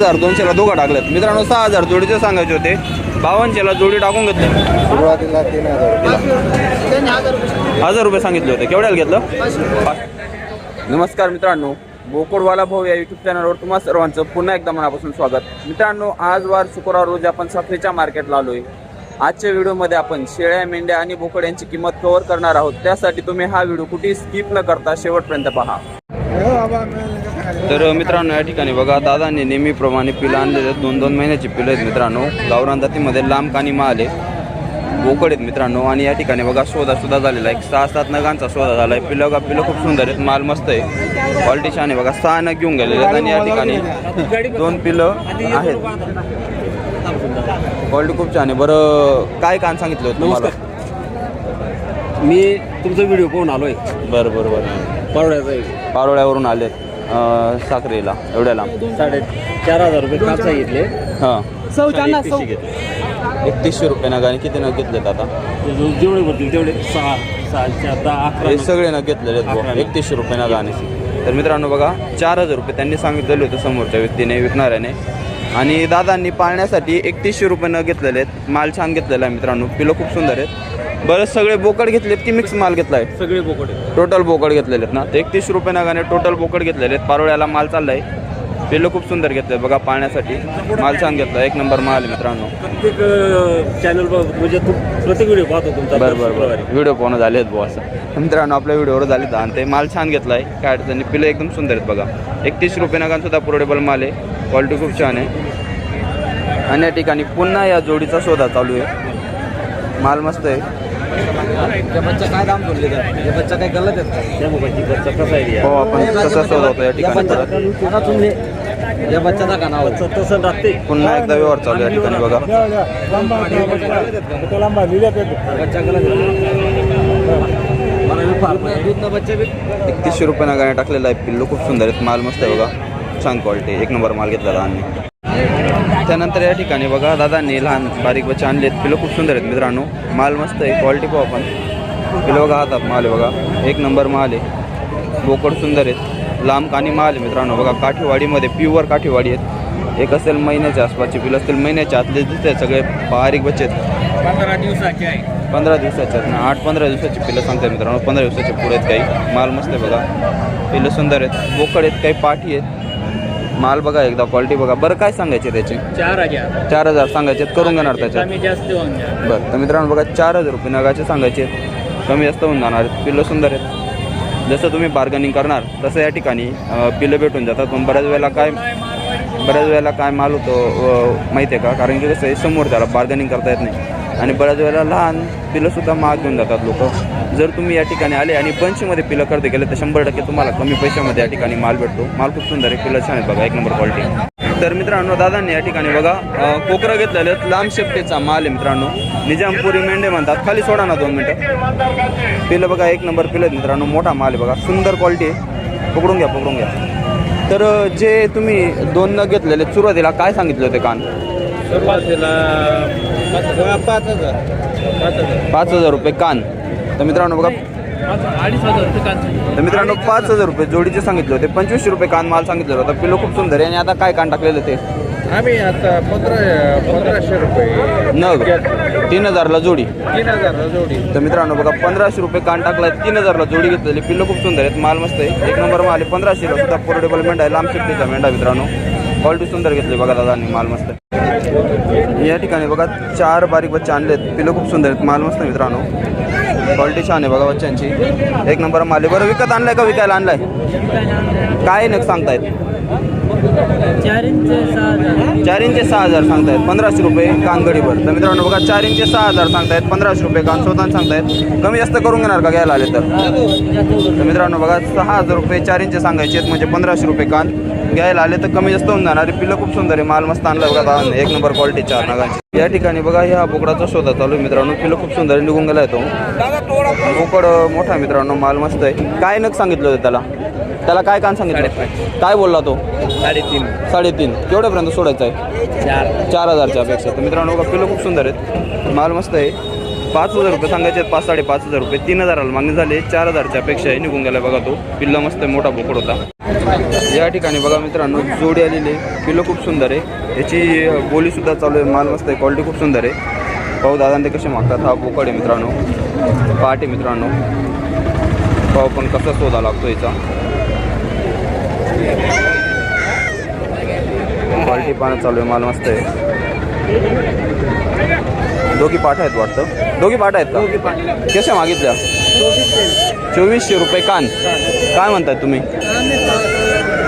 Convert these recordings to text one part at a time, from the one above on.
हजार दोनशेला दोघं टाकलेत मित्रांनो सहा हजार जोडीचे सांगायचे होते. बावनशेला जोडी टाकून घेतले. सुरुवातीला तीन हजार हजार रुपये सांगितले होते. केवढ्याला घेतलं? नमस्कार मित्रांनो. बोकडवाला भाऊ या युट्यूब चॅनलवर तुम्हा सर्वांचं पुन्हा एकदा मनापासून स्वागत. मित्रांनो आज वार शुक्रवार रोजी आपण साखरेच्या मार्केटला आलोय. आजच्या व्हिडिओमध्ये आपण शेळ्या मेंढ्या आणि बोकड यांची किंमत कव्हर करणार आहोत. त्यासाठी तुम्ही हा व्हिडिओ कुठेही स्किप न करता शेवटपर्यंत पहा. तर मित्रांनो या ठिकाणी बघा दादांनी नेहमीप्रमाणे पिलं आणलेले आहेत. दोन दोन महिन्याची पिलं आहेत मित्रांनो. गावरान जातीमध्ये लांब कानी माल आहे. बोकड आहेत मित्रांनो. आणि या ठिकाणी बघा शोधा सुद्धा झालेला आहे. एक सहा सात नगांचा शोधा झाला आहे. पिलं का पिलं खूप सुंदर आहेत. माल मस्त आहे. क्वालिटी छान आहे. बघा सहा नग घेऊन गेलेले आहेत. आणि या ठिकाणी दोन पिलं आहेत. क्वालिटी खूप छान आहे. बरं काय कान सांगितलं होतं तुम्हाला? मी तुमचा व्हिडिओ पाहून आलोय. बरं बरं बरं. परवड्याचा पारोळ्यावरून आलेत. अं, साखरेला एवढ्या लांब साडे चार हजार रुपये काप सांगितले हां. चौथ्यांना घेतले. एकतीसशे रुपये नग आणि किती नग घेतलेत आता? जेवढे भरतील तेवढे. सहा अकरा हे सगळे नग घेतलेले आहेत. एकतीसशे रुपये नग आणि. तर मित्रांनो बघा चार हजार रुपये त्यांनी सांगितलेले होते समोरच्या व्यक्तीने विकणाऱ्याने. आणि दादांनी पाळण्यासाठी एकतीसशे रुपये न घेतलेले आहेत. माल छान घेतलेला आहे मित्रांनो. पिलं खूप सुंदर आहेत. बरं सगळे बोकड घेतलेत की मिक्स माल घेतला आहे सगळे बोकडे टोटल बोकड घेतलेले आहेत ना? तर एकतीसशे रुपये नगाने टोटल बोकड घेतलेले आहेत पारोळ्याला माल चाललाय. पिल्लं खूप सुंदर घेतले बघा पाळण्यासाठी. माल छान घेतला एक नंबर माल आहे मित्रांनो. प्रत्येक चॅनल म्हणजे तू प्रत्येक व्हिडिओ पाहतो तुमचा. बरं बरं बरं. व्हिडिओ पाहणं झाले आहेत बुवा असं. मित्रांनो आपल्या व्हिडिओवर झाले आहेत आणि ते माल छान घेतला आहे काय अडचणी पिलं एकदम सुंदर आहेत बघा. एकतीस रुपये नगान सुद्धा पोर्टेबल माल आहे. क्वालिटी खूप छान आहे. आणि या ठिकाणी पुन्हा या जोडीचा शोधा चालू आहे. माल मस्त आहे. बच्चा काय दाम बोलले बच्चा काय गलत आहे हो आपण कसा शोधा होतो या ठिकाणी परत. या बच्चाचा का नाव तसं राहते. पुन्हा एकदा व्यवहार चालू आहे या ठिकाणी बघा. बच्चा गलत दूध बच्चे बी एकतीसशे रुपये नगाने टाकलेला आहे पिल्लू. खूप सुंदर आहेत. माल मस्त आहे बघा. छान क्वालिटी एक नंबर माल घेतला दादांनी त्यानंतर या ठिकाणी बघा दादांनी लहान बारीक बच्चे आणलेत पिलं खूप सुंदर आहेत मित्रांनो. माल मस्त आहे क्वालिटी पाहू आपण. पिलं बघा हातात माल आहे बघा. एक नंबर माल आहे. बोकड सुंदर आहेत. लांब कानी माल आहे मित्रांनो. बघा काठीवाडीमध्ये प्युअर काठीवाडी आहेत. एक असेल महिन्याच्या आसपासचे पिलं असतील महिन्याच्या आतले दिसत आहेत सगळे बारीक बच्चे आहेत. पंधरा दिवसाचे आहे पंधरा दिवसाचे आहेत ना. आठ पंधरा दिवसाची पिलं सांगतात मित्रांनो. पंधरा दिवसाचे पुढे आहेत काही. माल मस्त आहे बघा. पिलं सुंदर आहेत. बोकड आहेत काही पाठी आहेत. माल बघा एकदा क्वालिटी बघा. बरं काय सांगायचे त्याचे? चार हजार. चार हजार सांगायचे आहेत, करून घेणार त्याच्यात? कमी जास्त होऊन जाईल बरं तर मित्रांनो बघा चार हजार रुपये नगाचे सांगायचे आहेत. कमी जास्त होऊन जाणार आहेत. पिल्लं सुंदर आहेत. जसं तुम्ही बार्गनिंग करणार तसं या ठिकाणी अं, पिल्लं भेटून जातात. पण बऱ्याच वेळेला काय बऱ्याच वेळेला काय माल होतो अं, माहिती आहे का? कारण की कसं आहे समोर त्याला बार्गनिंग करता येत नाही. आणि बऱ्याच वेळेला लहान पिलंसुद्धा महाग घेऊन जातात लोक. जर तुम्ही या ठिकाणी आले आणि पंचमध्ये पिलं खरेदी गेले तर शंभर टक्के तुम्हाला कमी पैशामध्ये या ठिकाणी माल भेटतो. माल खूप सुंदर आहे पिलं छान आहेत बघा एक नंबर क्वालिटी तर मित्रांनो दादांनी या ठिकाणी बघा कोकरा कोकरं घेतलेले आहेत. लांब शेपटेचा माल आहे मित्रांनो. निजामपुरी मेंढे म्हणतात. खाली सोडा ना दोन मिनटं. पिलं बघा एक नंबर पिलं मित्रांनो. मोठा माल आहे बघा. सुंदर क्वालिटी आहे. पकडून घ्या पकडून घ्या. तर जे तुम्ही दोन न घेतलेले सुरुवातीला काय सांगितलं होते कान? सुरुवातीला पाच हजार. पाच हजार. पाच हजार. रुपये कान. तर मित्रांनो बघा. अडीच हजार रुपये तर मित्रांनो पाच हजार रुपये जोडीचे सांगितले होते पंचवीसशे रुपये कान माल सांगितलं होतं. पिलो खूप सुंदर आहे. आणि आता काय कान टाकलेलं ते? आम्ही आता पंधरा पंधराशे रुपये. नग. तीन हजारला जोडी. तीन हजार जोडी. तर मित्रांनो बघा पंधराशे रुपये कान टाकलाय तीन हजारला जोडी घेतलेली. पिल्लं खूप सुंदर आहेत. माल मस्त आहे. एक नंबर माल आहे. पंधराशेला सुद्धा पोर्टेबल मेंढा आहे. लांब शेपटीचा मेंढा मित्रांनो. क्वालिटी सुंदर घेतली बघा दादांनी माल मस्त. या ठिकाणी बघा चार बारीक बच्चे आणलेत. पिल्लं खूप सुंदर आहेत. माल मस्त मित्रांनो. क्वालिटी छान आहे बघा बच्चांची एक नंबर माल आहे. बरं विकत आणलाय का विकायला आणलाय? काय नग सांगतायत? चार इंचे सहा हजार. सांगतायत. पंधराशे रुपये कानगडीवर. तर मित्रांनो बघा चार इंचे सहा हजार सांगतायत. पंधराशे रुपये कान स्वतः सांगतायत. कमी जास्त करून घेणार का घ्यायला आले तर? तर मित्रांनो बघा सहा हजार रुपये चार इंचे सांगायचे आहेत. म्हणजे पंधराशे रुपये कान. घ्यायला आले तर कमी जास्त होऊन जाणार. पिल्लं खूप सुंदर आहे. माल मस्त आणला बघा. एक नंबर क्वालिटी चार नागांची. या ठिकाणी बघा ह्या बोकडाचा शोधा चालू आहे मित्रांनो. पिल्लं खूप सुंदर आहे, निघून गेला येतो बोकड मोठा आहे मित्रांनो. माल मस्त आहे. काय नग सांगितलं होतं त्याला? त्याला काय कान सांगितलं? काय बोलला तो? साडेतीन. साडेतीन. केवढ्यापर्यंत सोडायचं आहे? चार. हजारच्या अपेक्षा. तर मित्रांनो बघा पिलं खूप सुंदर आहेत. माल मस्त आहे. पाच हजार रुपये सांगायचे आहेत, पाच साडेपाच हजार रुपये. तीन हजाराला मागणी झाली चार हजारच्या अपेक्षा आहे निघून गेला बघा तो. पिल्ला मस्त आहे, मोठा बोकड होता. या ठिकाणी बघा मित्रांनो जोडी आलेली आहे. पिल्लं खूप सुंदर आहे. याची बोलीसुद्धा चालू आहे माल मस्त आहे क्वालिटी खूप सुंदर आहे. पाहू दादा ते कसे मागतात. हा बोकड आहे मित्रांनो. पहाटे मित्रांनो. पाहू पण कसा शोधा लागतो याचा. क्वालिटी पाहणं चालू आहे माल मस्त आहे. दोघी पाठ आहेत वाटतं? दोघी पाठ आहेत का? कशा मागितल्या. चोवीसशे रुपये कान. काय म्हणताय तुम्ही?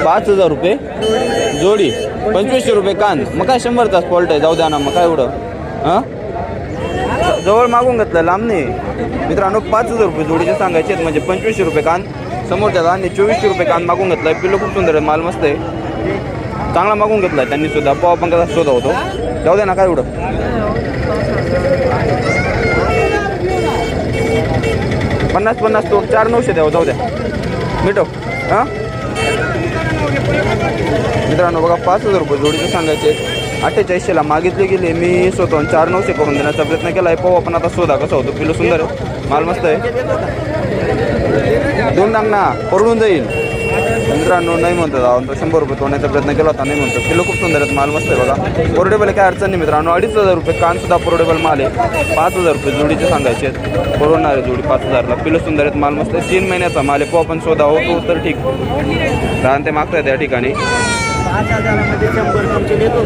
पाच हजार रुपये. जोडी. पंचवीसशे रुपये कान. मग काय शंभरचा फॉल्ट आहे. जाऊ द्या ना मग काय एवढं? हां? जवळ मागून घेतलं लांब नाही. मित्रांनो पाच हजार रुपये जोडीचे सांगायचे आहेत. म्हणजे पंचवीसशे रुपये कान. समोरच्या आणि चोवीसशे रुपये कान मागून घेतलाय. पिल्लो खूप सुंदर आहे. माल मस्त आहे. चांगला मागून घेतलाय. त्यांनी सुद्धा. पाव कसा शोधा होतो जाऊ द्या ना काय एवढं? पन्नास पन्नास तो चार नऊशे द्यावं जाऊ द्या. मिटव हां? मित्रांनो बघा पाच हजार रुपये जोडीचे सांगायचे अठ्ठेचाळीसशेला मागितले गेले मी स्वतः चार नऊशे करून देण्याचा प्रयत्न केला आहे पाहू आपण आता शोधा कसा होतो. पिलो सुंदर आहे. माल मस्त आहे. दोन ना परवडून जाईल. मित्रांनो नाही म्हणतो आपण तो शंभर रुपये तोडण्याचा प्रयत्न केला होता नाही म्हणतो किलो खूप सुंदर आहेत माल मस्त आहे बघा. पोर्टेबल काय अडचण नाही मित्रांनो. अडीच हजार रुपये कानसुद्धा पोर्टेबल माल आहे. पाच हजार रुपये जोडीचे सांगायचे आहेत. परवडणार आहे जोडी पाच हजारला. किलो सुंदर आहेत माल मस्त आहे. तीन महिन्याचा माल आहे. पो आपण शोधा. होतो तर ठीक. कारण ते मागतायत या ठिकाणी. पाच हजारामध्ये शंभर तुमचे देतो.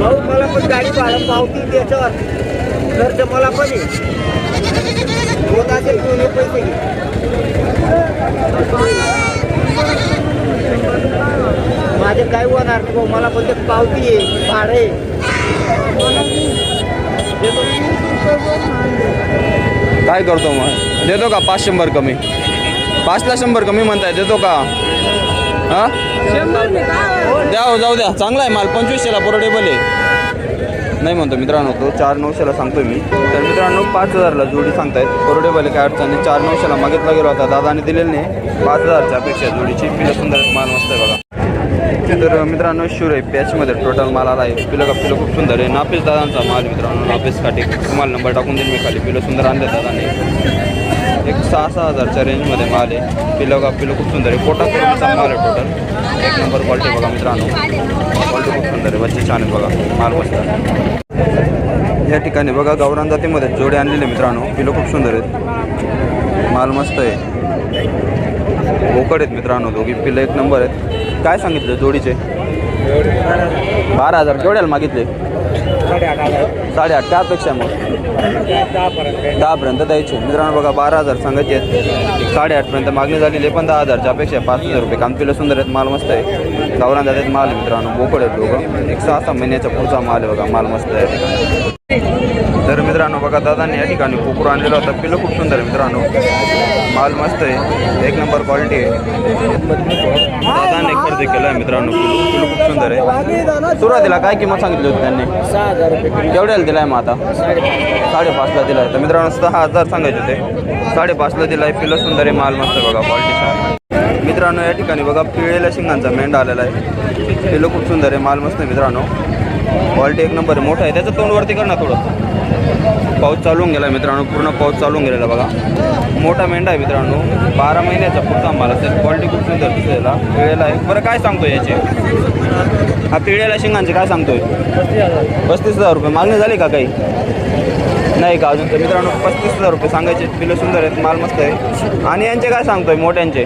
भाऊ मला पण गाडी भाडं पावती त्याच्यावर. खर्च मला पण आहे. होत असेल कोणी पैसे घे. माझे काय होणार नाही भाऊ मला पण ते पावती आहे भाडं. काय करतो मग? देतो का पाच शंभर कमी? पाचला शंभर कमी म्हणताय देतो का? हां? द्या हो, जाऊ द्या. चांगला आहे माल पंचवीसशेला पोर्टेबल आहे. नाही म्हणतो मित्रांनो तो चार नऊशेला सांगतोय मी. तर मित्रांनो पाच हजारला जोडी सांगतायत. पोर्टेबल काय अडचण चार नऊशेला मागितला गेला होता दादाने दिलेलं नाही. पाच हजारच्या अपेक्षा जोडीची. पिलं सुंदर माल मस्त आहे बघा. तर मित्रांनो शिवर आहे. पॅचमध्ये टोटल माल आला आहे. पिलं का पिलं खूप सुंदर आहे. नापेस दादांचा माल मित्रांनो. नापेस काटे. तुम्हाला नंबर टाकून देईन मी खाली. पिलं सुंदर आणलं दादाने. एक सहा सहा हजारच्या रेंजमध्ये माल आहे. पिलो का पिलो खूप सुंदर आहे. कोटा करूनचा माल आहे टोटल एक नंबर क्वालिटी बघा मित्रांनो. क्वालिटी खूप सुंदर आहे. बच्चे छान बघा. माल मस्त या ठिकाणी बघा गावरान जातीमध्ये जोडे आणलेले मित्रांनो. पिलो खूप सुंदर आहेत. माल मस्त आहे. बोकड आहेत मित्रांनो दोघी. पिलं एक नंबर आहेत. काय सांगितलं जोडीचे? बारा हजार. केवढ्याला मागितले. साडेआठ त्यापेक्षा अपेक्षा मग? दहापर्यंत द्यायचे. मित्रांनो बघा बारा हजार सांगायचे आहेत. साडेआठपर्यंत मागणी झालेली आहे पण दहा हजारच्या अपेक्षा पाच हजार रुपये. कानपिलं सुंदर आहेत. माल मस्त आहे. गावरान जातात माल मित्रांनो. बोकड आहेत दोघं. एक सहा सहा महिन्याचा पुढचा माल आहे बघा माल मस्त आहे. तर मित्रांनो. बघा दादाने या ठिकाणी कुकुर आणलेला होता. पिलं खूप सुंदर आहे मित्रांनो. माल मस्त आहे. एक नंबर क्वालिटी आहे. दादाने खरेदी केलं आहे मित्रांनो. पिलू खूप सुंदर आहे. सुरुवातीला काय किंमत सांगितली होती त्यांनी? केवढ्याला दिला आहे मग आता? साडेपाचला दिलाय. तर मित्रांनो सहा हजार सांगायचे होते. साडेपाचला दिलाय. पिलं सुंदर आहे. माल मस्त आहे बघा क्वालिटी छान मित्रांनो या ठिकाणी बघा पिळेल्या शिंगांचा मेंढा आलेला आहे. पिलं खूप सुंदर आहे. माल मस्त आहे मित्रांनो. क्वालिटी एक नंबर मोठा आहे. त्याचं तोंडवरती कर ना थोडं. पाऊस चालून गेला मित्रांनो पूर्ण पाऊस चालून गेलेला बघा. मोठा मेंढा आहे मित्रांनो. बारा महिन्याचा पुढचा मला त्याची क्वालिटी खूप सुंदर दिसायला पिळेला आहे. बरं काय सांगतो याचे? हा पिळेला शिंगांचे काय सांगतोय? पस्तीस हजार रुपये. मागणी झाली का काही? नाही का अजून? तर मित्रांनो पस्तीस हजार रुपये सांगायचे. पिलं सुंदर आहेत. माल मस्त आहे. आणि यांचे काय सांगतोय? मोठ्यांचे?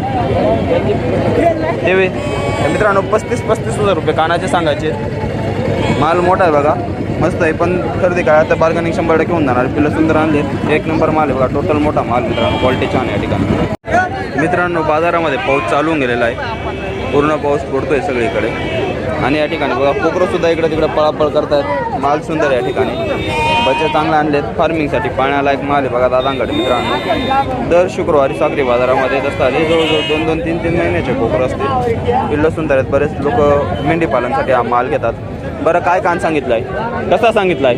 ते मित्रांनो पस्तीस पस्तीस हजार रुपये कानाचे सांगायचे. माल मोठा आहे बघा. मस्त आहे पण खरेदी काय आता बार्गनिंग शंभर टक्के होऊन जाणार. पिलं सुंदर आणले. एक नंबर माल आहे बघा. टोटल मोठा माल मित्रांनो. क्वालिटी छान या ठिकाणी. मित्रांनो बाजारामध्ये पाऊस चालून गेलेला आहे. पूर्ण पाऊस पडतोय सगळीकडे. आणि या ठिकाणी बघा कोकरं सुद्धा इकडे तिकडे पळापळ करतायत. माल सुंदर या ठिकाणी. बच्चे चांगले आणलेत. फार्मिंगसाठी पाण्यालायक माल आहे बघा दादांकडे मित्रांनो. दर शुक्रवारी सागरी बाजारामध्ये येत असतात. हे जवळजवळ दोन दोन तीन तीन महिन्याचे कोकर असतील. पिल्लं सुंदर आहेत. बरेच लोक मेंढी पालनसाठी हा माल घेतात. बरं काय कान आहे कसा सांगितलाय?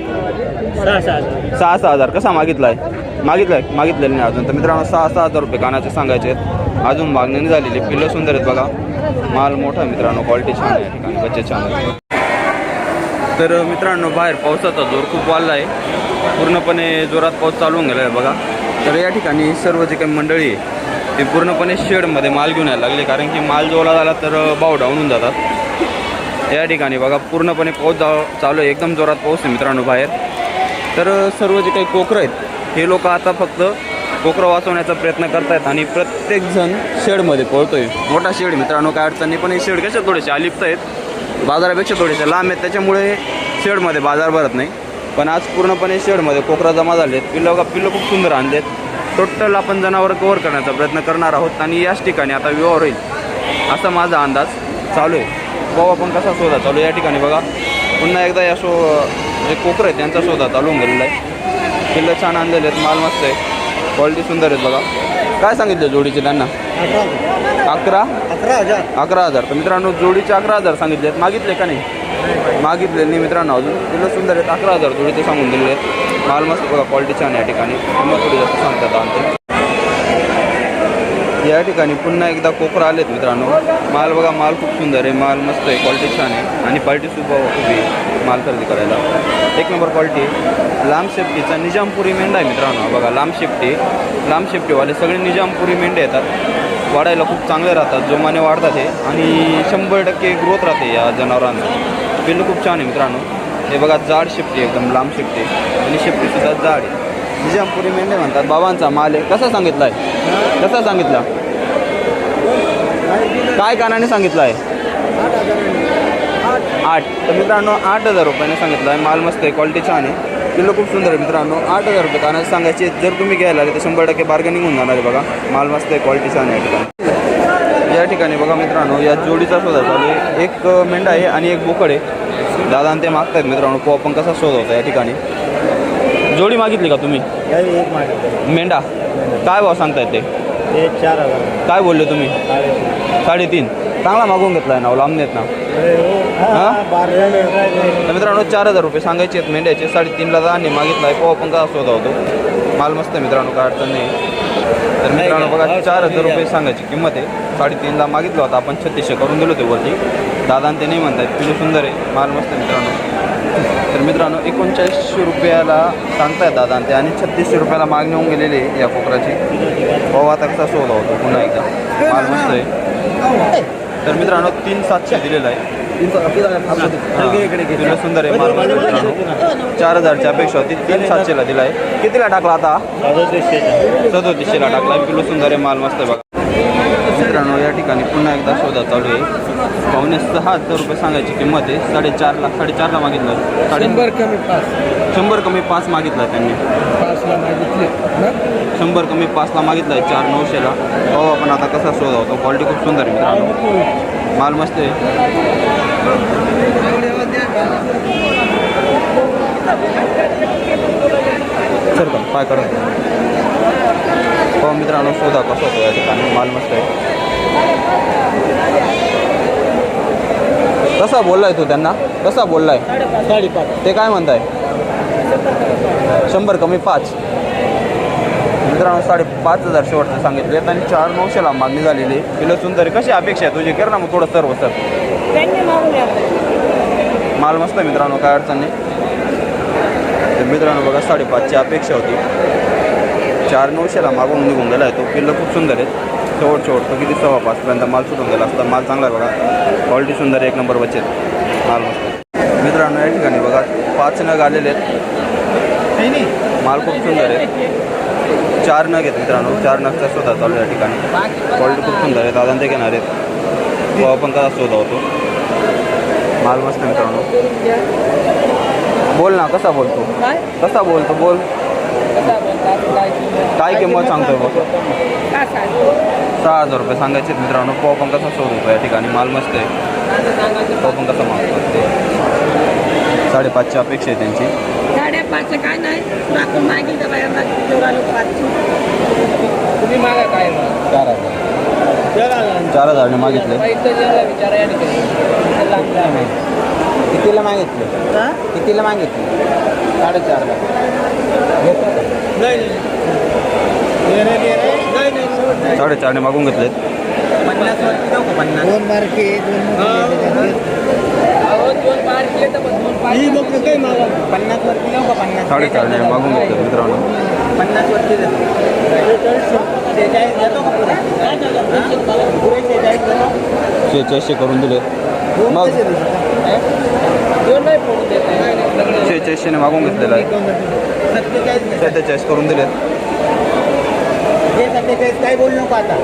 सहा सहा हजार. कसा मागितला आहे कसा मागितलाय? मागितलाय? मागितलेलं नाही अजून. तर मित्रांनो सहा सहा हजार रुपये कानाचे सांगायचे आहेत. अजून मागणी नाही झालेली पिल्लं सुंदर आहेत बघा. माल मोठा आहे मित्रांनो क्वालिटी छान आहे ठिकाणी बच्चे छान आहे. तर मित्रांनो बाहेर पावसाचा जोर खूप वाढला आहे. पूर्णपणे जोरात पाऊस चालू होऊन गेला आहे बघा. तर या ठिकाणी सर्व जे काही मंडळी आहे ते पूर्णपणे शेडमध्ये माल घेऊन यायला लागले. कारण की माल जोला झाला तर भाव डाऊन होऊन जातात. या ठिकाणी बघा पूर्णपणे पाऊस जा चालू आहे. एकदम जोरात पाऊस आहे मित्रांनो बाहेर. तर सर्व जे काही कोकरं आहेत हे लोक आता फक्त कोकरं वाचवण्याचा प्रयत्न करतायत आणि प्रत्येकजण शेडमध्ये पोहतोय मोठा शेड मित्रांनो काय अडचण नाही पण हे शेड कशा थोडेसे अलिप्त आहेत. बाजारापेक्षा थोडेसे लांब आहेत त्याच्यामुळे शेडमध्ये बाजार भरत नाही. पण आज पूर्णपणे शेडमध्ये कोकरा जमा झाले आहेत पिल्लं का पिल्लं खूप सुंदर आणलेत. टोटल आपण जनावर कव्हर करण्याचा प्रयत्न करणार आहोत आणि याच ठिकाणी आता व्यवहार होईल असा माझा अंदाज चालू आहे. पाहू आपण कसा शोधा चालू आहे? या ठिकाणी बघा. पुन्हा एकदा या शो जे कोकरं आहेत त्यांचा शोधा चालू होऊन गेलेला आहे. किल्ल छान आणलेले आहेत माल मस्त आहे. क्वालिटी सुंदर आहेत बघा. काय सांगितलं जोडीचे त्यांना? अकरा. अकरा अकरा हजार. अकरा हजार तर मित्रांनो जोडीचे अकरा हजार सांगितले आहेत मागितले का नाही? मागितले नाही मित्रांनो अजून. किल्ल सुंदर आहेत. अकरा हजार जोडीचे सांगून दिलेले आहेत. माल मस्त बघा क्वालिटी छान या ठिकाणी. किंमत थोडी जास्त सांगतात आमचे. या ठिकाणी पुन्हा एकदा कोकरा आलेत मित्रांनो. माल बघा माल खूप सुंदर आहे. माल मस्त आहे. क्वालिटी छान आहे. आणि पार्टी सुद्धा उभी आहे माल खरेदी करायला. एक नंबर क्वालिटी आहे. लांब शेफ्टीचा निजामपुरी मेंढा आहे मित्रांनो. बघा लांब शेफ्टी लांब शेफ्टीवाले सगळे निजामपुरी मेंढे येतात. वाढायला खूप चांगले राहतात. जोमाने वाढतात हे. आणि शंभर टक्के ग्रोथ राहते या जनावरांना पिल्लू खूप छान आहे मित्रांनो. हे बघा जाड शेफ्टी एकदम लांब शेफ्टी आणि शेफ्टीसुद्धा जाड आहे. निजामपुरी मेंढे म्हणतात बाबांचा माल आहे. कसा सांगितला आहे कसा सांगितला? काय कानाने सांगितलं आहे आठ. तर मित्रांनो आठ हजार रुपयाने सांगितलं आहे माल मस्त आहे क्वालिटी छान आहे. किलो खूप सुंदर आहे मित्रांनो. आठ हजार रुपये कानाचे सांगायचे जर तुम्ही घ्यायला आले तर शंभर टक्के बार्गेनिंग होऊन जाणार आहे बघा. माल मस्त आहे क्वालिटी छान आहे या ठिकाणी. या ठिकाणी बघा मित्रांनो या जोडीचा शोधा चालू आहे. एक मेंढा आहे आणि एक बोकड आहे. दादा आणि ते आहेत मित्रांनो को आपण कसा शोध होता या ठिकाणी. जोडी मागितली का तुम्ही? एक मागे मेंढा. काय भाव सांगतायत ते? ते चार हजार. काय बोलले तुम्ही? साडेतीन. चांगला मागून घेतला आहे ना. लांब नेत ना हा? तर मित्रांनो चार हजार रुपये सांगायचे आहेत मेंढ्याचे. साडेतीनला धान्य मागितला आहे पोहा पण का शोधा होतो. माल मस्त आहे मित्रांनो काय अडचण नाही. तर मित्रांनो बघा चार हजार रुपये सांगायची किंमत आहे. साडेतीनला मागितलं होतं. आपण छत्तीसशे करून दिलो ते वरती. दादा आणि ते नाही म्हणतायत पिलू सुंदर आहे. माल मस्त आहे मित्रांनो. तर मित्रांनो एकोणचाळीसशे रुपयाला सांगतायत दादा आणि ते आणि छत्तीसशे रुपयाला मागणी होऊन गेलेली आहे या कोकराची. आता कसा शोधा होतो? पुन्हा एकदा. माल मस्त आहे. तर मित्रांनो तीन सातशे दिलेला आहे. सुंदर आहे माल मित्रांनो. चार हजारच्या अपेक्षा होती. तीन सातशेला दिला आहे कितीला टाकला आता? सदोतीसशेला टाकला. आहे किलो सुंदर आहे माल मस्त आहे बघा. मित्रांनो या ठिकाणी पुन्हा एकदा शोधा चालू आहे. पावणे सहा हजार रुपये सांगायची किंमत आहे. साडेचारला साडेचारला मागितलं. साडे कमी पाच. शंभर कमी पाच मागितला त्यांनी. पाचला मागितले. शंभर कमी पाचला मागितला आहे चार नऊशेला पाहू आपण आता कसा शोधा होतो. क्वालिटी खूप सुंदर आहे मित्रांनो. माल मस्त आहे. सर का पाय करा? हो मित्रांनो शोधा कसा होतो या ठिकाणी. माल मस्त आहे. कसा बोललाय तू त्यांना? कसा बोललाय? साडेपाच ते काय म्हणताय? शंभर कमी पाच. मित्रांनो साडेपाच हजार शेवटचे सांगितले आणि चार नऊशेला मागणी झालेली. किलो सुंदर आहे. कशी अपेक्षा आहे तुझी? कर ना मग थोडं सर्व सर. माल मस्त मित्रांनो काय अडचण नाही. तर मित्रांनो बघा साडेपाचची अपेक्षा होती. चार नऊशेला मागून निघून गेला आहे तो. किल्लो खूप सुंदर आहे. शेवट शेवट तो किती सव्वा पाचपर्यंत माल सुटून गेला असता माल चांगला आहे बघा. क्वालिटी सुंदर आहे एक नंबर बचत माल मस्त. मित्रांनो या ठिकाणी बघा पाच नग आलेले आहेत. माल खूप सुंदर आहे. चार नग आहेत मित्रांनो चार नगचा शोधा चालू या ठिकाणी. क्वालिटी खूप सुंदर आहे दादा ते घेणार आहेत. तो आपण कसा शोधा होतो माल मस्त मित्रांनो. बोल ना कसा बोलतो? काय कसा बोलतो? बोल. काय किंमत सांगतोय बघ सहा हजार रुपये सांगायचे मित्रांनो. आपण कसा शोध होतो या ठिकाणी? माल मस्त आहे. आपण कसा मागतो ते साडेपाचची अपेक्षा आहे त्यांची. साडेपाचशे काय नाही. तुला आपण मागेल तर बाहेर जेवढा लोक तुम्ही मागा काय चार हजार. चार हजारने मागितले. विचारा या ठिकाणी. कितीला मागितले? कितीला मागितले? साडेचारला. साडेचारने मागून घेतलेत. साडेचारने मागून घेतलं मित्रांनो. शेहेचाळीसशे करून दिले. मग. शेहेचाळीसशेने मागून घेतलेलं आहे. सत्तेचाळीस करून दिले हे सत्तेचाळीस काही बोलू नको आता.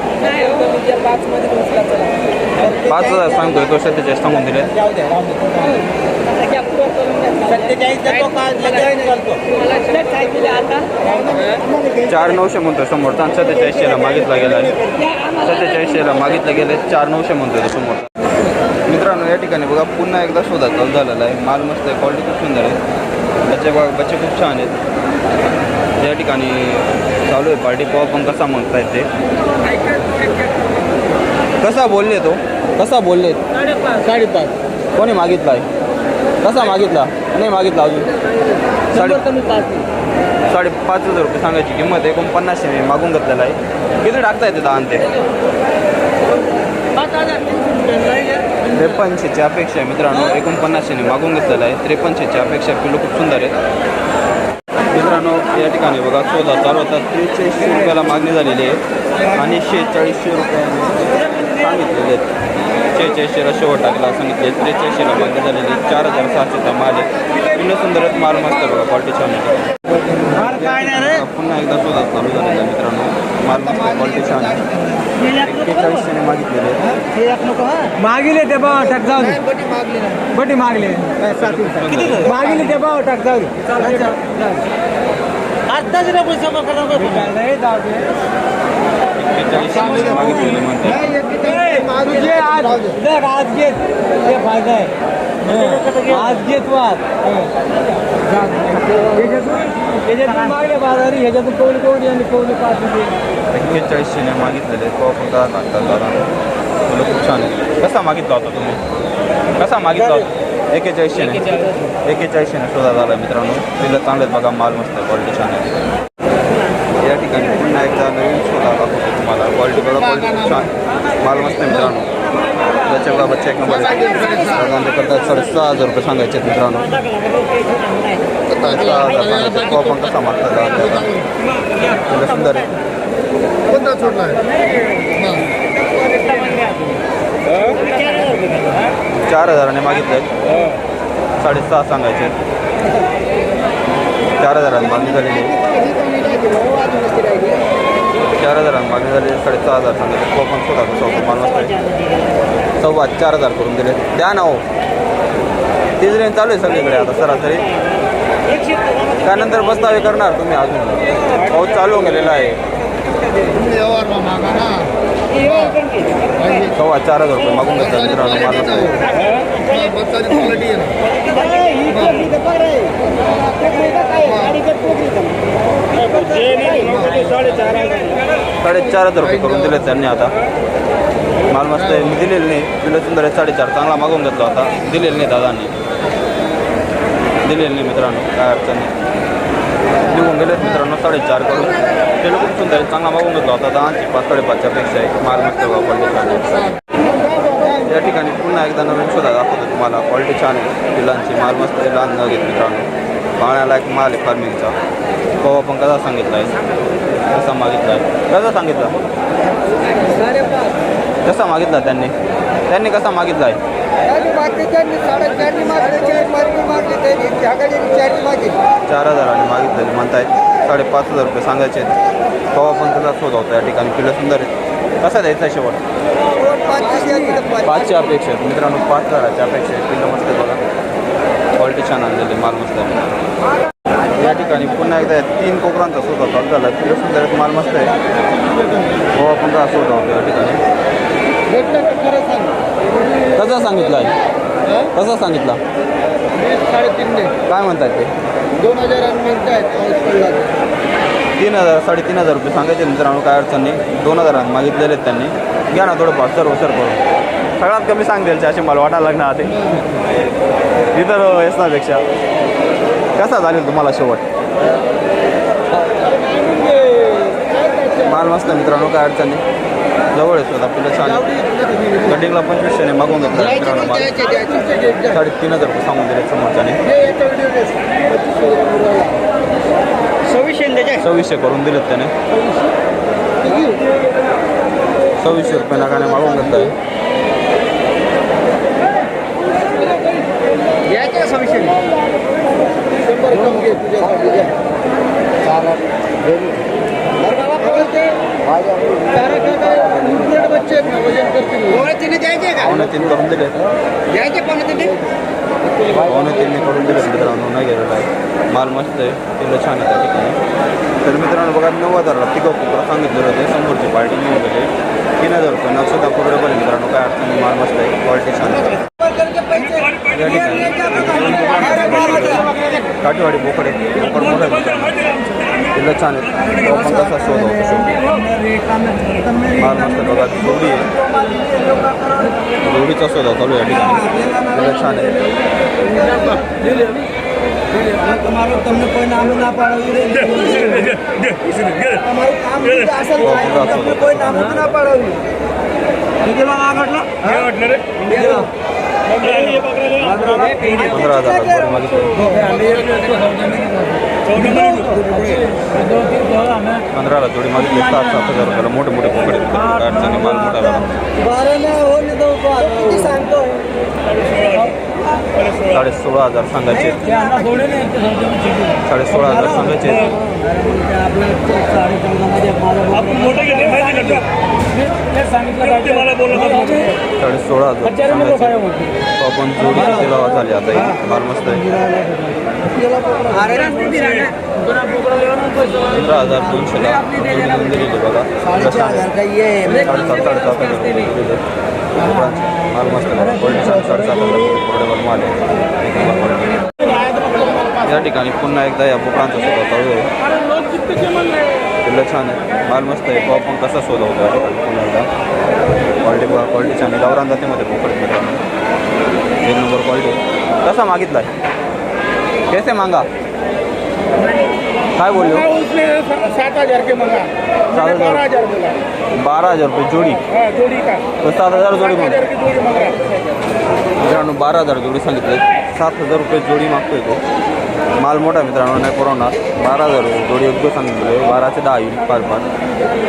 पाच हजार सांगतोय तो सत्तेचाळीस सांगून दिले जाऊ द्या राहू दे. सत्तेचाळीस चालतो चार नऊशे म्हणतोय समोरचा आणि सत्तेचाळीसशेला मागितला गेला आहे. सत्तेचाळीसशेला मागितलं गेले चार नऊशे म्हणतोय तो समोर. मित्रांनो या ठिकाणी बघा पुन्हा एकदा शोधा चालू झालेला आहे. माल मस्त आहे क्वालिटी खूप सुंदर आहे. त्याचे बघा बच्चे खूप छान आहेत. या ठिकाणी चालू आहे पार्टी पॉप पण कसा म्हणतायत ते? कसा बोलले तो? कसा बोलले? साडेपाच. कोणी मागितला आहे कसा मागितला? नाही मागितला अजून. साडे साडेपाच हजार रुपये सांगायची किंमत एकोणपन्नासशे मी मागून घेतलेला आहे. किती टाकता येते दहा ते त्रेपन्नशेची अपेक्षा आहे मित्रांनो. एकोणपन्नासशेने मागून घेतलेला आहे. त्रेपन्नशेची अपेक्षा पिलो खूप सुंदर आहेत. मित्रांनो या ठिकाणी बघा चौदा चालू होता त्रेचाळीसशे रुपयाला मागणी झालेली आहे आणि शेहेचाळीसशे रुपये सांगितलेले आहेत. शेहेचाळीसशेला शेवट टाकला सांगितले त्रेचाळीसशेला मागणी झालेली. चार हजार सहाशेचा माल आहे पिल्ल सुंदर आहेत. माल मस्त आहे बघा क्वालिटी छान आहे. पुन्हा एकदा शोधात चालू झालेला मित्रांनो. माल मस्त क्वालिटी छान आहे. एक्केचाळीसशेने मागितलेले आहेत. मागिले ते भाव टाक जाऊ दे. बटी मागले. मागिले ते भाव टाक जाऊ दे. आत्ताच रे पैसा एक्केचाळीसशे मागितलेले म्हणतात. तुझे आज देख आज घेत ते फायदा आहे आज घेत वाद याच्यातून मागले बाजारी ह्याच्यातून आणि पाच एक्केचाळीसशेने मागितलेले तो आपण दहा टाकतात दादा मुलं खूप छान आहे. कसा मागितला होता तुम्ही? कसा मागितला होता? एक्केचाळीसशेने एक्केचाळीसशेने शोधा झाला मित्रांनो. तिला चांगले आहेत बघा माल मस्त आहे क्वालिटी छान आहे या ठिकाणी पुन्हा एकदा नवीन शोधा दाखवतो तुम्हाला क्वालिटी बघा क्वालिटी छान माल मस्त आहे मित्रांनो. त्याच्या बच्चे एक नंबर आहे. दादा ते करतात. साडेसहा हजार रुपये सांगायचे मित्रांनो. सहा हजार सांगायचे तो आपण कसा मागतात? सुंदर आहे. चार हजाराने मागितले साडेसहा सांगायचे चार हजारांनी मागणी झालेली. चार हजारांनी मागणी झाली साडेसहा हजार सांगायचे तो पण कसं होतं माणूस सव्वा चार हजार करून दिले द्या ना हो. तीच रेंज चालू आहे सगळीकडे आता सरासरी. त्यानंतर बसतावे करणार तुम्ही अजून. पाऊस चालू गेलेला आहे. सव्वा चार हजार रुपये मागून घेतात मित्रांनो आहे साडेचार हजार रुपये करून दिले त्यांनी आता. माल मस्त आहे. मी दिलेलं नाही. दिलं सुंदर आहे. साडेचार. चांगला मागून घेतला होता. दिलेलं नाही दादांनी. दिलेलं नाही मित्रांनो. काय अडचण नाही. निघून गेलेत मित्रांनो. साडेचार करून. ते खूप सुंदर चांगला मागून घेतला होता. दहाची पाच साडेपाचच्या पेक्षा एक माल मस्त वापरले या ठिकाणी पुन्हा एकदा नवीन शोधा दाखवतो तुम्हाला. क्वालिटी छान आहे. पिलांची माल मस्त आहे. लहान न घेत मित्रांनो. पाहण्याला एक माल आहे फार्मिंगचा. पवा पण कसा सांगितला आहे कसा मागितला आहे कसा सांगितला? कसा मागितला त्यांनी? त्यांनी कसा मागितला आहे चार हजाराने मागितलेले म्हणतायत साडेपाच हजार रुपये सांगायचे आहेत. तो पण कसा शोध होता या ठिकाणी पिलं सुंदर आहेत. कसा द्यायचा शेवट? पाचशे अपेक्षा आहेत. मित्रांनो पाच हजाराच्या अपेक्षा आहेत. पिल्लं मस्त बघा. क्वालिटी छान आणलेली माल मस्त आहे. या ठिकाणी पुन्हा एकदा तीन कोकरांचा शोध चालू झाला. पिल्लं सुंदर आहेत माल मस्त आहे. हो आपण कसा शोध होतो या ठिकाणी. कसा सांगितला आहे? कसा सांगितला? काय म्हणतात ते? दोन हजार तीन हजार साडेतीन हजार रुपये सांगायचे मित्रांनो काय अडचण नाही. दोन हजार मागितलेले आहेत त्यांनी. घ्या ना थोडंफार पाच सर्व सर करून. सगळ्यात कमी सांगतील असे मला वाटायला लागणार ते इतर यशनापेक्षा कसा झालेल तुम्हाला शेवट? माल मस्त मित्रांनो काय अडचण नाही. जवळ आहे स्वतः आपल्याला छान कटिंगला पंचवीसशेने मागून घेतला साडेतीन हजार रुपये सांगून दिले समोरच्याने. सव्वीसशे करून दिलेत त्याने. सव्वीसशे रुपये नागाने मागून घेत आहे द्यायचे का सव्वीसशे द्यायचे का पावणे तीन करून दिले द्यायचे पण तुम्ही पावणे तीन करून दिले मित्रांनो नाही गेलेला आहे माल मस्त आहे तिला छान आहे त्या ठिकाणी तर मित्रांनो बघा नऊ हजारला तिघं कुकर सांगितलेलं होते समोरची पार्टी घेऊन गेले तीन हजार रुपये नक्षता पुढे मित्रांनो काय अडचण माल मस्त आहे क्वालिटी छान या ठिकाणी काठीवाडी बोकडे बोकड मोठं तिला छान आहे तो पण कसा शोध होतो शोध माल मस्त बघा जोडी आहे. जोडीचा शोध चालू या ठिकाणी. तिला छान आहे તમારો તમને કોઈ નામ ના પાડવ્યું તમારું કામ તમને કોઈ નામ ના પાડવ્યું કેટલા લાખ આટલા? પંદર હજાર पंधराला जोडी मागितली सात सात हजार रुपयाला मोठे मोठे. काय अडचण माल मोठा हो साडे सोळा हजार सांगायचे. साडे सोळा हजार सांगायचे. साडे सोळा हजार सांगायचे. आपण जोडी किती लावा झाली आता. ही माल मस्त आहे. पंधरा हजार दोनशेला जोडी दिलेली बघा माल मस्त माल या ठिकाणी पुन्हा एकदा या बोकडांचा सुद्धा चालू आहे छान आहे माल मस्त आहे. पाव पण कसा सोडवतो या ठिकाणी पुन्हा एकदा. क्वालिटी क्वालिटी छान आहे. गावरान जातीमध्ये बोकड एक नंबर क्वालिटी. कसा मागितला आहे कैसे मागा? काय बोललो उसने सात हजार के मंगा। सात बारह हजार हजार बोला। बारा हजार रुपये जोडी? हाँ जोड़ी का। तर सात हजार जोडी सात म्हणतो हजार की जोड़ी मंग। है मित्रांनो बारा हजार जोडी सांगितले. सात हजार रुपये जोडी मागतोय तो. माल मोठा आहे मित्रांनो नाही पुरवणार. बारा हजार रुपये जोडी एकदम सांगितले. बाराचे दहा येईल पाच पाच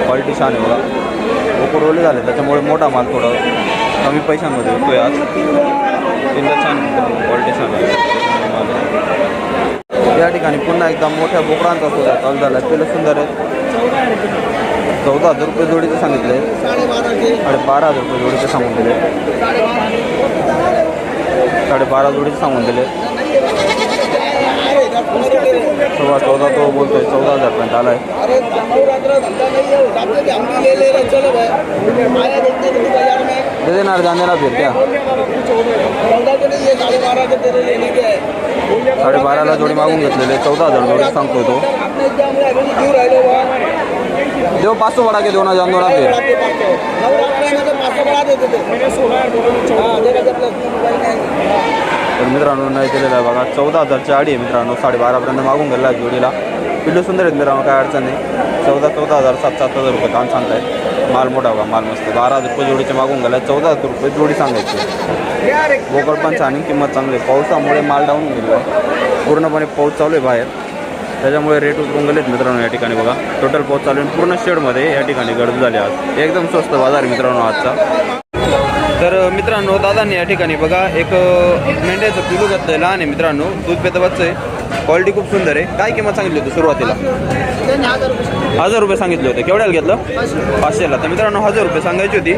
क्वालिटी छान आहे बघा. ओले झाले त्याच्यामुळे मोठा माल थोडा कमी पैशांमध्ये विकतोय आज. तीनदा छान क्वालिटी छान आहे. या ठिकाणी पुन्हा एकदा मोठ्या बोकडांचा सुद्धा चालू झाला. आहे पिलं सुंदर आहे चौदा हजार रुपये जोडीचं सांगितले. साडे बारा हजार रुपये जोडीचे सांगून दिले. साडे बारा जोडीचे सांगून दिले सव्वा चौदा तो बोलतोय चौदा हजारपर्यंत आलाय अरे नवरात्र धंधा नहीं है जाते थे हम भी ले ले रहे चलो भाई। आया देखते थे बाजार में दे देणार जान देना फिर क्या? चौदह के नहीं ये साढ़े बारह के तेरे लेने के है। साडे बाराला जोडी मागून घेतलेले चौदा हजार जोडी सांगतोय तो आपने एकदम अभी दूर राहिलो बा देव पाचशे वडा के दोन जान दोना फिर। नवरात्र में पाचशे बळा देते तर मित्रांनो नाही दिलेला बघा चौदा हजारची आडी आहे मित्रांनो साडेबारापर्यंत मागून गेला जोडीला. पिल्लू सुंदर आहेत मित्रांनो काय अडचण नाही. चौदा चौदा हजार सात सात हजार रुपये काम सांगताय. माल मोठा बघा माल मस्त. बारा हजार रुपये जोडीचे मागून गेला चौदा हजार रुपये जोडी सांगायची. बोकड पण छान किंमत चांगली आहे. पावसामुळे माल डाऊन गेला. पूर्णपणे पाऊस चालू आहे बाहेर. त्याच्यामुळे रेट उतरून गेलेत मित्रांनो या ठिकाणी बघा. टोटल पाऊस चालू आहे पूर्ण शेडमध्ये या ठिकाणी गर्दी झाली आज. एकदम स्वस्त बाजार मित्रांनो आजचा. तर मित्रांनो दादांनी या ठिकाणी बघा एक मेंढ्याचं पिलू घेतलंय लहान आहे मित्रांनो. दूध पेतं बच्चं आहे. क्वालिटी खूप सुंदर आहे. काय किंमत सांगितली होती सुरुवातीला? हजार रुपये सांगितले. होते. केवढ्याला घेतलं? पाचशेला. तर मित्रांनो हजार रुपये सांगायची होती.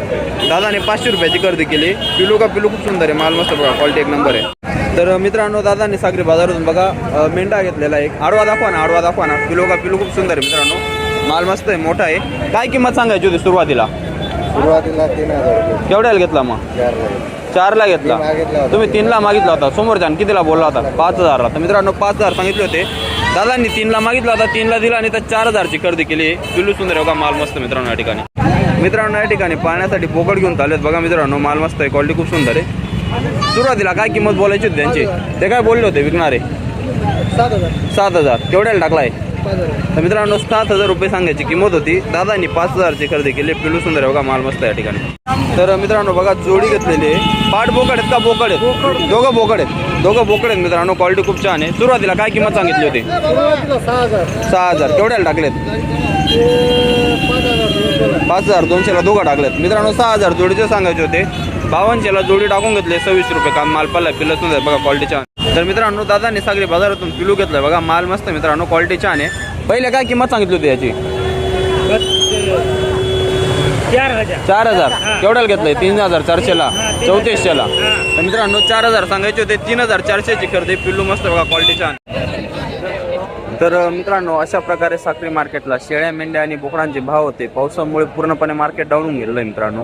दादाने पाचशे रुपयाची खरेदी केली. पिलू का पिलू खूप सुंदर आहे. माल मस्त बघा. क्वालिटी एक नंबर आहे. तर मित्रांनो दादांनी सागरी बाजारातून बघा मेंढा घेतलेला एक. आडवा दाखवा ना आडवा दाखवा ना. पिलू का पिलू खूप सुंदर आहे मित्रांनो. माल मस्त आहे मोठा आहे. काय किंमत सांगायची होती सुरुवातीला? सुरुवातीला तीन हजार रुपये. केवढ्याला घेतला मग? चार चारला घेतला. मागितला होता. तुम्ही तीनला मागितला होता. समोरच्या कितीला बोलला होता? पाच हजारला. तर मित्रांनो पाच हजार सांगितले होते. दादांनी तीनला मागितला होता. तीनला दिला आणि तर चार हजारची खरेदी केली. पिल्लू सुंदर बघा माल मस्त मित्रांनो या ठिकाणी. मित्रांनो या ठिकाणी पाहण्यासाठी बोकड घेऊन चाललेत बघा मित्रांनो. माल मस्त आहे. क्वालिटी खूप सुंदर आहे. सुरुवातीला काय किंमत बोलायची होती त्यांची? ते काय बोलले होते विकणारे? सात हजार. सात हजार. केवढ्याला टाकलाय? तर मित्रांनो सात हजार रुपये सांगायची किंमत होती. दादांनी पाच हजारची खरेदी केली. पिलू सुंदर आहे बघा माल मस्त या ठिकाणी. तर मित्रांनो बघा जोडी घेतलेली आहे. पाठ बोकड आहेत का? बोकड आहेत. दोघं बोकड आहेत. दोघं बोकड आहेत मित्रांनो. क्वालिटी खूप छान आहे. सुरुवातीला काय किंमत सांगितली होती? सहा हजार. केवढ्याला टाकलेत? पाच हजार दोनशेला दोघं टाकलेत. मित्रांनो सहा हजार जोडीचे सांगायचे होते. बावनशेला जोडी टाकून घेतले सव्वीस रुपये काम माल पाला सुंदर बघा क्वालिटी छान. तर मित्रांनो दादांनी सागरी बाजारातून पिलू घेतलं बघा माल मस्त मित्रांनो क्वालिटी छान आहे. पहिले काय किंमत सांगितली होती याची? चार हजार. केवढ्याला घेतलंय? तीन हजार चारशेला. चौतीसशेला. तर मित्रांनो चार हजार सांगायचे होते तीन हजार चारशेची खरेदी. पिल्लू मस्त बघा क्वालिटी छान. तर मित्रांनो अशा प्रकारे साखरी मार्केटला शेळ्या मेंढ्या आणि बोकडांचे भाव होते. पावसामुळे पूर्णपणे मार्केट डाऊन गेलेलं आहे मित्रांनो.